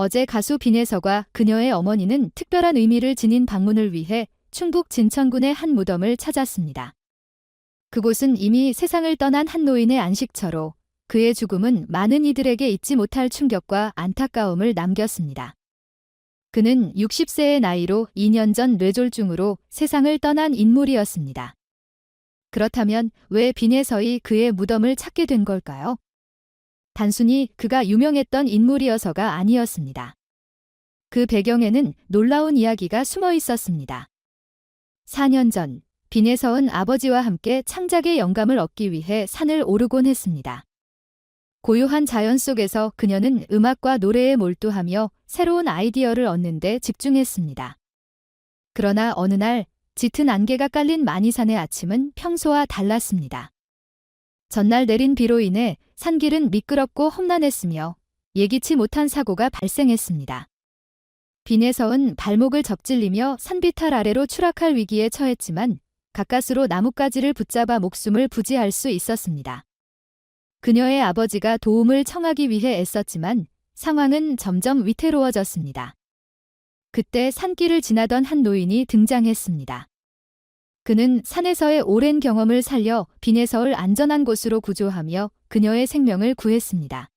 어제 가수 빈혜서가 그녀의 어머니는 특별한 의미를 지닌 방문을 위해 충북 진천군의 한 무덤을 찾았습니다. 그곳은 이미 세상을 떠난 한 노인의 안식처로 그의 죽음은 많은 이들에게 잊지 못할 충격과 안타까움을 남겼습니다. 그는 60세의 나이로 2년 전 뇌졸중으로 세상을 떠난 인물이었습니다. 그렇다면 왜 빈혜서이 그의 무덤을 찾게 된 걸까요? 단순히 그가 유명했던 인물이어서가 아니었습니다. 그 배경에는 놀라운 이야기가 숨어 있었습니다. 4년 전, 빈혜서은 아버지와 함께 창작의 영감을 얻기 위해 산을 오르곤 했습니다. 고요한 자연 속에서 그녀는 음악과 노래에 몰두하며 새로운 아이디어를 얻는 데 집중했습니다. 그러나 어느 날 짙은 안개가 깔린 마니산의 아침은 평소와 달랐습니다. 전날 내린 비로 인해 산길은 미끄럽고 험난했으며 예기치 못한 사고가 발생했습니다. 빈에서은 발목을 접질리며 산비탈 아래로 추락할 위기에 처했지만 가까스로 나뭇가지를 붙잡아 목숨을 부지할 수 있었습니다. 그녀의 아버지가 도움을 청하기 위해 애썼지만 상황은 점점 위태로워졌습니다. 그때 산길을 지나던 한 노인이 등장했습니다. 그는 산에서의 오랜 경험을 살려 빈에서를 안전한 곳으로 구조하며 그녀의 생명을 구했습니다.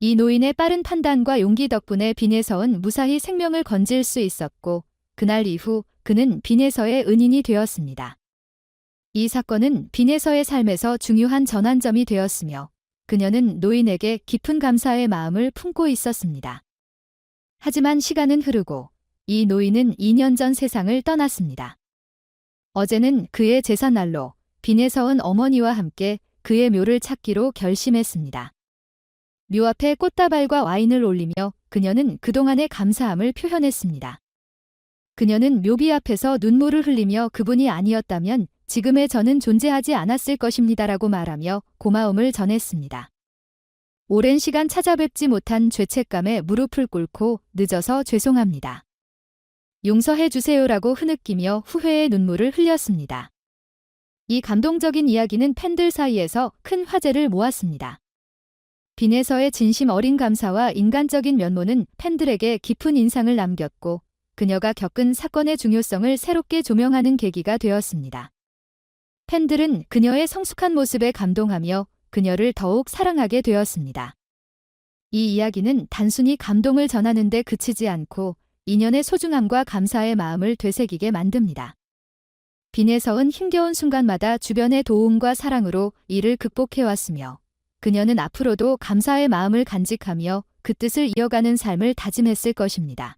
이 노인의 빠른 판단과 용기 덕분에 빈에서은 무사히 생명을 건질 수 있었고 그날 이후 그는 빈에서의 은인이 되었습니다. 이 사건은 빈에서의 삶에서 중요한 전환점이 되었으며 그녀는 노인에게 깊은 감사의 마음을 품고 있었습니다. 하지만 시간은 흐르고 이 노인은 2년 전 세상을 떠났습니다. 어제는 그의 제삿날로 빈에서은 어머니와 함께 그의 묘를 찾기로 결심했습니다. 묘 앞에 꽃다발과 와인을 올리며 그녀는 그동안의 감사함을 표현했습니다. 그녀는 묘비 앞에서 눈물을 흘리며 그분이 아니었다면 지금의 저는 존재하지 않았을 것입니다라고 말하며 고마움을 전했습니다. 오랜 시간 찾아뵙지 못한 죄책감에 무릎을 꿇고 늦어서 죄송합니다. 용서해 주세요라고 흐느끼며 후회의 눈물을 흘렸습니다. 이 감동적인 이야기는 팬들 사이에서 큰 화제를 모았습니다. 빈에서의 진심 어린 감사와 인간적인 면모는 팬들에게 깊은 인상을 남겼고 그녀가 겪은 사건의 중요성을 새롭게 조명하는 계기가 되었습니다. 팬들은 그녀의 성숙한 모습에 감동하며 그녀를 더욱 사랑하게 되었습니다. 이 이야기는 단순히 감동을 전하는데 그치지 않고 인연의 소중함과 감사의 마음을 되새기게 만듭니다. 빈에서은 힘겨운 순간마다 주변의 도움과 사랑으로 이를 극복해왔으며 그녀는 앞으로도 감사의 마음을 간직하며 그 뜻을 이어가는 삶을 다짐했을 것입니다.